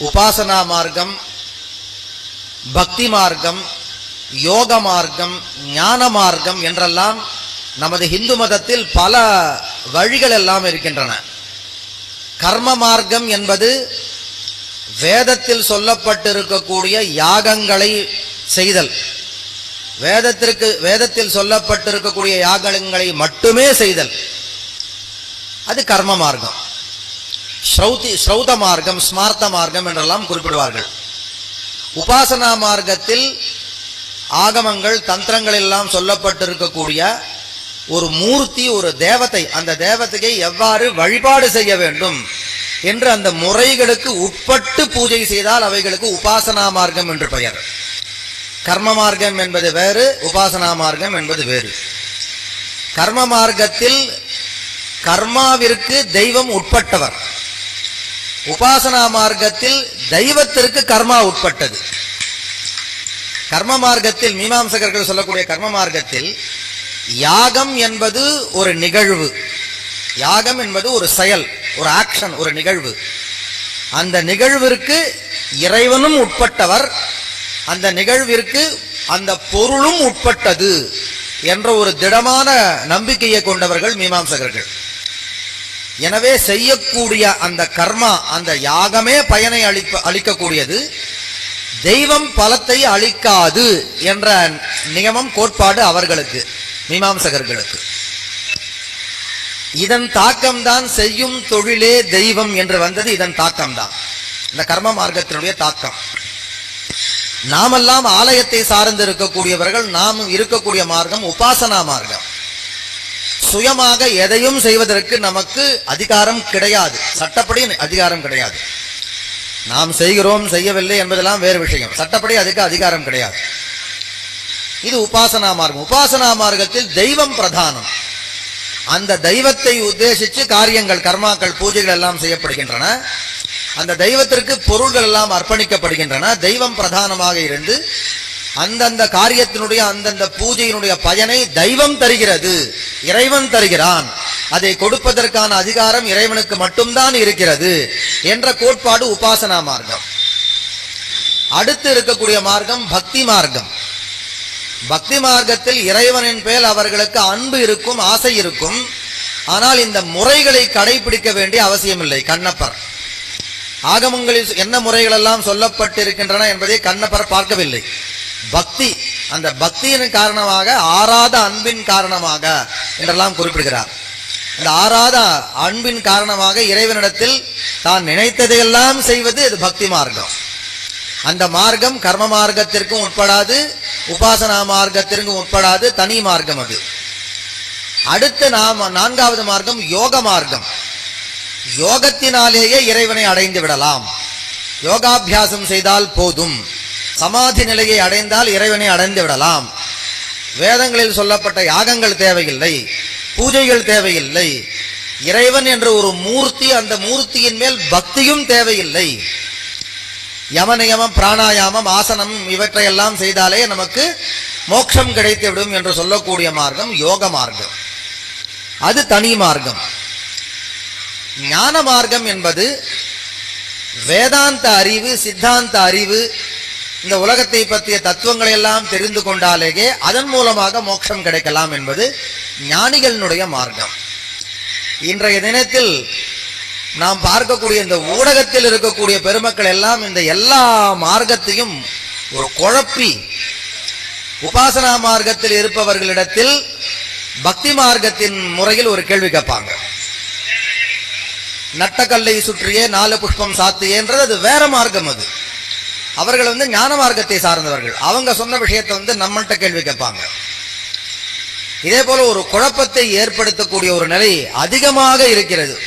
உபாசனா மார்க்கம் பக்தி மார்க்கம் யோக மார்க்கம் ஞான மார்க்கம் என்றெல்லாம் நமது இந்து மதத்தில் பல வழிகள் எல்லாம் இருக்கின்றன. கர்ம மார்க்கம் என்பது வேதத்தில் சொல்லப்பட்டிருக்கக்கூடிய யாகங்களை செய்தல். வேதத்திற்கு வேதத்தில் சொல்லப்பட்டிருக்கக்கூடிய யாகங்களை மட்டுமே செய்தல். அது கர்ம மார்க்கம். ஸ்ரௌதி ஸ்ரௌத மார்க்கம் ஸ்மார்த்த மார்க்கம் என்றெல்லாம் குறிப்பிடுவார்கள். உபாசனா மார்க்கத்தில் ஆகமங்கள் தந்திரங்கள் எல்லாம் சொல்லப்பட்டிருக்கக்கூடிய ஒரு மூர்த்தி ஒரு தேவதை அந்த தேவத்தையை எவ்வாறு வழிபாடு செய்ய வேண்டும் என்று அந்த முறைகளுக்கு உட்பட்டு பூஜை செய்தால் அவைகளுக்கு உபாசனா மார்க்கம் என்று பெயர். கர்ம மார்க்கம் என்பது வேறு உபாசனா மார்க்கம் என்பது வேறு. கர்ம மார்க்கத்தில் கர்மாவிற்கு தெய்வம் உட்பட்டவர். உபாசனா மார்க்கத்தில் தெய்வத்திற்கு கர்மா உட்பட்டது. கர்ம மார்க்கத்தில் மீமாம்சகர்கள் சொல்லக்கூடிய கர்ம மார்க்கத்தில் யாகம் என்பது ஒரு நிகழ்வு. யாகம் என்பது ஒரு செயல் ஒரு ஆக்ஷன் ஒரு நிகழ்வு. அந்த நிகழ்விற்கு இறைவனும் உட்பட்டவர். அந்த நிகழ்விற்கு அந்த பொருளும் உட்பட்டது என்ற ஒரு திடமான நம்பிக்கையை கொண்டவர்கள் மீமாம்சகர்கள். எனவே செய்யக்கூடிய அந்த கர்மா அந்த யாகமே பயனை அளிப்ப அளிக்கக்கூடியது. தெய்வம் பலத்தை அளிக்காது என்ற நியமம் கோட்பாடு அவர்களுக்கு மீமாம்சகர்களுக்கு. இதன் தாக்கம்தான் செய்யும் தொழிலே தெய்வம் என்று வந்தது இதன் தாக்கம்தான். இந்த கர்ம மார்க்கத்தினுடைய தாக்கம். நாமெல்லாம் ஆலயத்தை சார்ந்து இருக்கக்கூடியவர்கள் நாம் இருக்கக்கூடிய மார்க்கம் உபாசனா மார்க்கம். சுயமாக எதையும் செய்வதற்கு நமக்கு அதிகாரம் கிடையாது. சட்டப்படி அதிகாரம் கிடையாது. நாம் செய்கிறோம் செய்யவில்லை என்பதெல்லாம் வேறு விஷயம். சட்டப்படி அதுக்கு அதிகாரம் கிடையாது. இது உபாசனா மார்க்கம். உபாசனா மார்க்கத்தில் தெய்வம் பிரதானம். அந்த தெய்வத்தை உத்தேசித்து காரியங்கள் கர்மாக்கள் பூஜைகள் எல்லாம் செய்யப்படுகின்றன. அந்த தெய்வத்திற்கு பொருள்கள் எல்லாம் அர்ப்பணிக்கப்படுகின்றன. தெய்வம் பிரதானமாக இருந்து அந்தந்த காரியத்தினுடைய அந்தந்த பூஜையினுடைய பயனை தெய்வம் தருகிறது. இறைவன் தருகிறான். அதை கொடுப்பதற்கான அதிகாரம் இறைவனுக்கு மட்டும்தான் இருக்கிறது என்ற கோட்பாடு உபாசனா மார்க்கம். அடுத்து இருக்கக்கூடிய மார்க்கம் பக்தி மார்க்கம். பக்தி மார்க்கத்தில் இறைவனின் பேர் அவர்களுக்கு அன்பு இருக்கும் ஆசை இருக்கும். ஆனால் இந்த முறைகளை கடைபிடிக்க வேண்டிய அவசியமில்லை. கண்ணப்பர். ஆகமங்களில் என்ன முறைகள் எல்லாம் சொல்லப்பட்டிருக்கின்றன என்பதை கண்ணப்பர் பார்க்கவில்லை. பக்தி. அந்த பக்தியின் காரணமாக ஆறாத அன்பின் காரணமாக என்றெல்லாம் குறிப்பிடுகிறார். இந்த ஆறாத அன்பின் காரணமாக இறைவனிடத்தில் தான் நினைத்ததையெல்லாம் செய்வது இது பக்தி மார்க்கம். அந்த மார்க்கம் கர்ம மார்க்கத்திற்கும் உட்படாது உபாசனா மார்க்கத்திற்கும் உட்படாது தனி மார்க்கம் அது. அடுத்து நாம் நான்காவது மார்க்கம் யோக மார்க்கம். யோகத்தினாலேயே இறைவனை அடைந்து விடலாம். யோகாபியாசம் செய்தால் போதும். சமாதி நிலையை அடைந்தால் இறைவனை அடைந்து விடலாம். வேதங்களில் சொல்லப்பட்ட யாகங்கள் தேவையில்லை பூஜைகள் தேவையில்லை. இறைவன் என்ற ஒரு மூர்த்தி அந்த மூர்த்தியின் மேல் பக்தியும் தேவையில்லை. யமநியமம் பிராணாயாமம் ஆசனம் இவற்றையெல்லாம் செய்தாலே நமக்கு மோட்சம் கிடைத்துவிடும் என்று சொல்லக்கூடிய மார்க்கம் யோக மார்க்கம். அது தனி மார்க்கம். ஞான மார்க்கம் என்பது வேதாந்த அறிவு சித்தாந்த அறிவு இந்த உலகத்தை பற்றிய தத்துவங்களை எல்லாம் தெரிந்து கொண்டாலேயே அதன் மூலமாக மோட்சம் கிடைக்கலாம் என்பது ஞானிகளினுடைய மார்க்கம். இன்றைய தினத்தில் நாம் பார்க்கக்கூடிய இந்த ஊடகத்தில் இருக்கக்கூடிய பெருமக்கள் எல்லாம் இந்த எல்லா மார்க்கத்தையும் ஒரு குழப்பி உபாசனா மார்க்கத்தில் இருப்பவர்களிடத்தில் பக்தி மார்க்கத்தின் முறையில் ஒரு கேள்வி கேட்பாங்க. நட்டக்கல்லை சுற்றியே நாலு புஷ்பம் சாத்தியன்றது அது வேற மார்க்கம் அது. அவர்கள் வந்து ஞான மார்க்கத்தை சார்ந்தவர்கள். அவங்க சொன்ன விஷயத்தை வந்து நம்மள்கிட்ட கேள்வி கேட்பாங்க. இதே போல ஒரு குழப்பத்தை ஏற்படுத்தக்கூடிய ஒரு நிலை அதிகமாக இருக்கிறது.